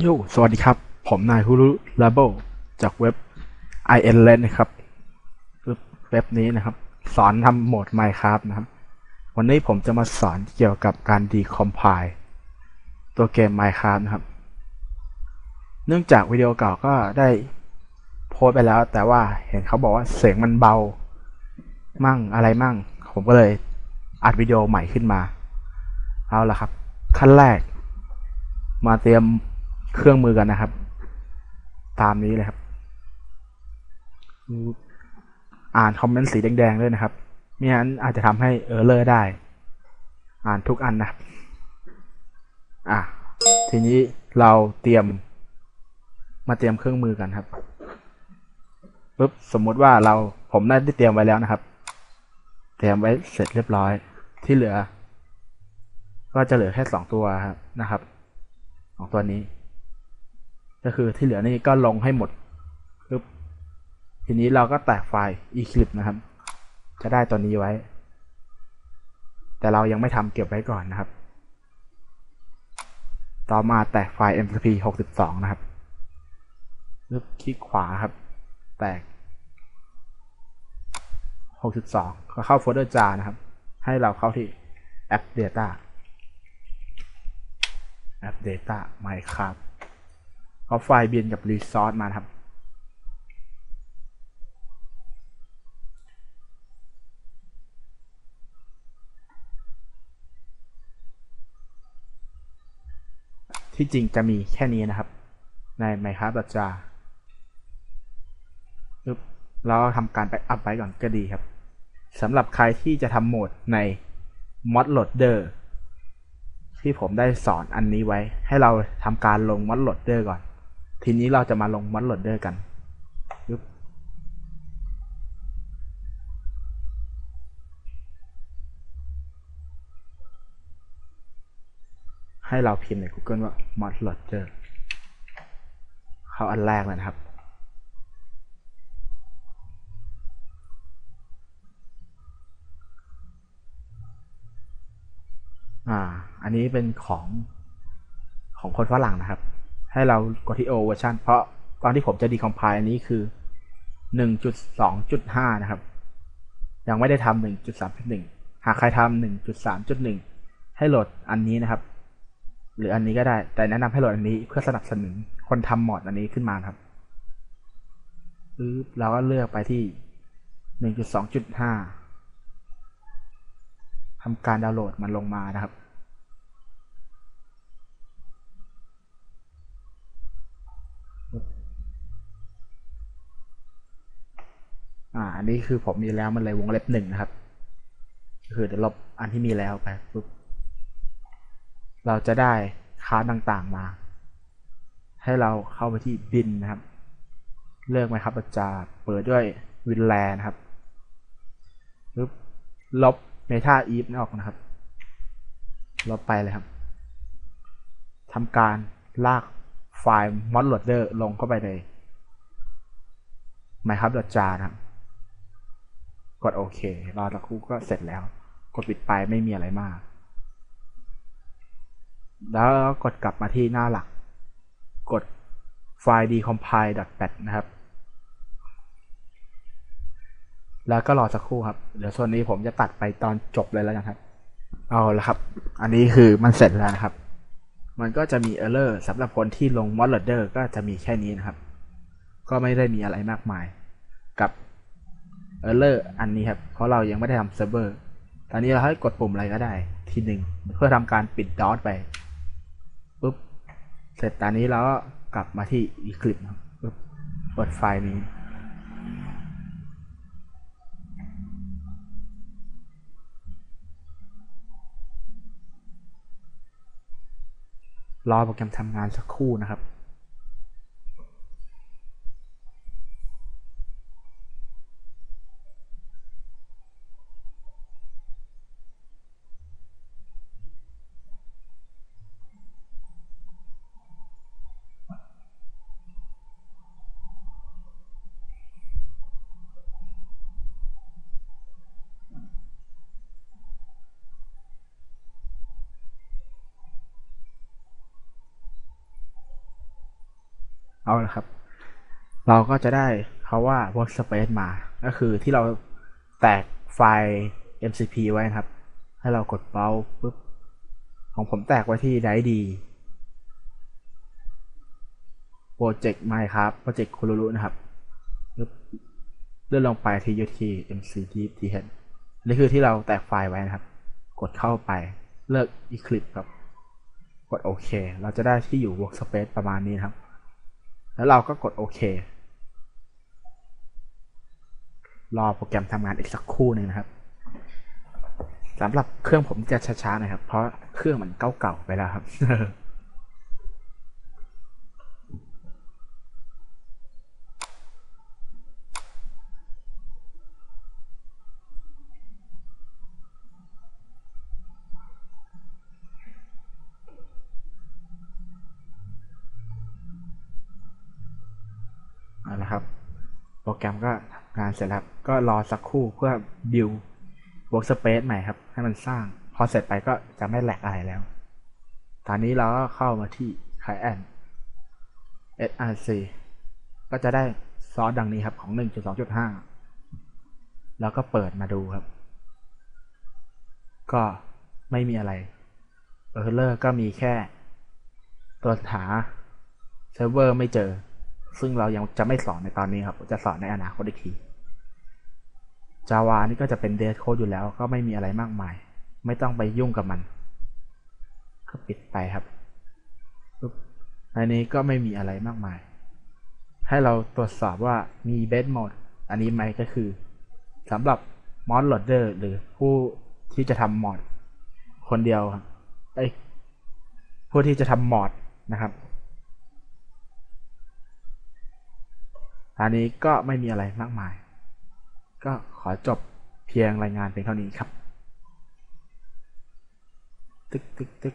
โยสวัสดีครับ ผมนายฮุรุลาโบจากเว็บ i n l e n นะครับ เว็บนี้นะครับ สอนทำโหมด Minecraft นะครับ วันนี้ผมจะมาสอนเกี่ยวกับการ decompile ตัวเกม Minecraft นะครับ เนื่องจากวิดีโอเก่าก็ได้โพสไปแล้ว แต่ว่าเห็นเขาบอกว่าเสียงมันเบา มั่งอะไรมั่ง ผมก็เลยอัดวิดีโอใหม่ขึ้นมา เอาละครับ ขั้นแรกมาเตรียม เครื่องมือกันนะครับ ตามนี้เลยครับ อ่านคอมเมนต์สีแดงๆด้วยนะครับไม่งั้นอาจจะทำให้เออร์เลอร์ได้ อ่านทุกอันนะครับ อะ ทีนี้เราเตรียมมาเตรียมเครื่องมือกันครับปุ๊บสมมุติว่าเราผมได้เตรียมไว้แล้วนะครับ เตรียมไว้เสร็จเรียบร้อย ที่เหลือ ก็จะเหลือแค่สองตัวครับนะครับสองตัวนี้ ก็คือที่เหลือนี่ก็ลงให้หมดปุ๊บทีนี้เราก็แตกไฟล์ eclipse นะครับ จะได้ตัวนี้ไว้ แต่เรายังไม่ทำเก็บไว้ก่อนนะครับ ต่อมาแตกไฟล์ mcp 62 นะครับลึกคลิกขวาครับ แตก 62 ก็เข้าโฟลเดอร์จานะครับ ให้เราเข้าที่ app data app data minecraft เอาไฟล์บินกับ resource มาครับ ที่จริงจะมีแค่นี้นะครับ ใน Minecraft จาปึ๊บเราทำการไปอัพไว้ก่อนก็ดีครับสำหรับใครที่จะทำโหมดใน Mod Loader ที่ผมได้สอนอันนี้ไว้ ให้เราทำการลง Mod Loader ก่อน ทีนี้เราจะมาลง Mod Loader กันให้เราพิมพ์ใน Google ว่า Mod Loader เข้าอันแรกเลยนะครับ อ่า อันนี้เป็นของของคนฝรั่งนะครับ ให้เรากดที่ O version เพราะตอนที่ผมจะ decompile อันนี้คือ 1.2.5 นะครับ ยังไม่ได้ทำ1.3.1 หากใครทำ1.3.1 ให้โหลดอันนี้นะครับ หรืออันนี้ก็ได้ แต่แนะนำให้โหลดอันนี้เพื่อสนับสนุนคนทำมอดอันนี้ขึ้นมาครับปึ๊บเราก็เลือกไปที่ 1.2.5ทำการดาวน์โหลดมันลงมานะครับ อ่า อันนี้คือผมมีแล้วมันเลยวงเล็บหนึ่งนะครับ คือเดี๋ยวลบอันที่มีแล้วไปปุ๊บเราจะได้คาต่างๆมา ให้เราเข้าไปที่บินนะครับ เลือกไหมครับจะเปิดด้วยวินแลนะครับปุ๊บลบเมทาอีฟออกนะครับ ลบไปเลยครับทำการลากไฟล์ mod loader ลงเข้าไปใน minecraft jar นะครับ กดโอเค รอสักครู่ก็เสร็จแล้ว กดปิดไปไม่มีอะไรมาก แล้วกดกลับมาที่หน้าหลัก กดไฟล์ decompile.bat นะครับ แล้วก็รอสักครู่ครับ เดี๋ยวส่วนนี้ผมจะตัดไปตอนจบเลยแล้วนะครับ เอาละครับ อันนี้คือมันเสร็จแล้วนะครับ มันก็จะมี error สำหรับคนที่ลง mod loader ก็จะมีแค่นี้นะครับ ก็ไม่ได้มีอะไรมากมาย กับ error อันนี้ครับเพราะเรายังไม่ได้ทำเซิร์ฟเวอร์ตอนนี้เราให้กดปุ่มอะไรก็ได้ทีหนึ่งเพื่อทำการปิดดอทไปปุ๊บเสร็จตอนนี้เราก็กลับมาที่ Eclipse ครับปุ๊บเปิดไฟล์นี้รอโปรแกรมทำงานสักครู่นะครับ เอาละครับ เราก็จะได้เขาว่า workspace มา ก็คือที่เราแตกไฟล์ mcp ไว้นะครับ ให้เรากดเบราว์ปุ๊บ ของผมแตกไว้ที่ไดดีโปรเจกต์ไมครับโปรเจกต์คูรูรุนะครับเลื่อนลงไปที่ ut mcth นี่คือที่เราแตกไฟล์ไว้นะครับ กดเข้าไปเลือก eclipse ครับ กดโอเค เราจะได้ที่อยู่ workspace ประมาณนี้นะครับ แล้วเราก็กดโอเค รอโปรแกรมทำงานอีกสักครู่หนึ่งนะครับสำหรับเครื่องผมจะช้าๆนะครับ เพราะเครื่องมันเก่าๆไปแล้วครับ แกรมก็ทำงานเสร็จแล้วก็รอสักครู่เพื่อ build workspace ใหม่ครับ ให้มันสร้าง พอเสร็จไปก็จะไม่แหลกอะไรแล้ว ตอนนี้เราก็เข้ามาที่ client src ก็จะได้ซอสดังนี้ครับของ 1.2.5 แล้วก็เปิดมาดูครับ ก็ไม่มีอะไร error ก็มีแค่ตัวหาเซิร์ฟเวอร์ไม่เจอ ซึ่งเรายังจะไม่สอนในตอนนี้ครับ จะสอนในอนาคตอีกที Java นี่ก็จะเป็น Date Code อยู่แล้วก็ไม่มีอะไรมากมาย ไม่ต้องไปยุ่งกับมัน ก็ปิดไปครับปุ๊บอันนี้ก็ไม่มีอะไรมากมาย ให้เราตรวจสอบว่ามี Base Mode อันนี้ไหมก็คือสำหรับ Mod Loader หรือผู้ที่จะทำมอดคนเดียวครับไอยผู้ที่จะทำมอดนะครับ อันนี้ก็ไม่มีอะไรมากมาย ก็ขอจบเพียงรายงานเพียงเท่านี้ครับ ตึกตึกตึก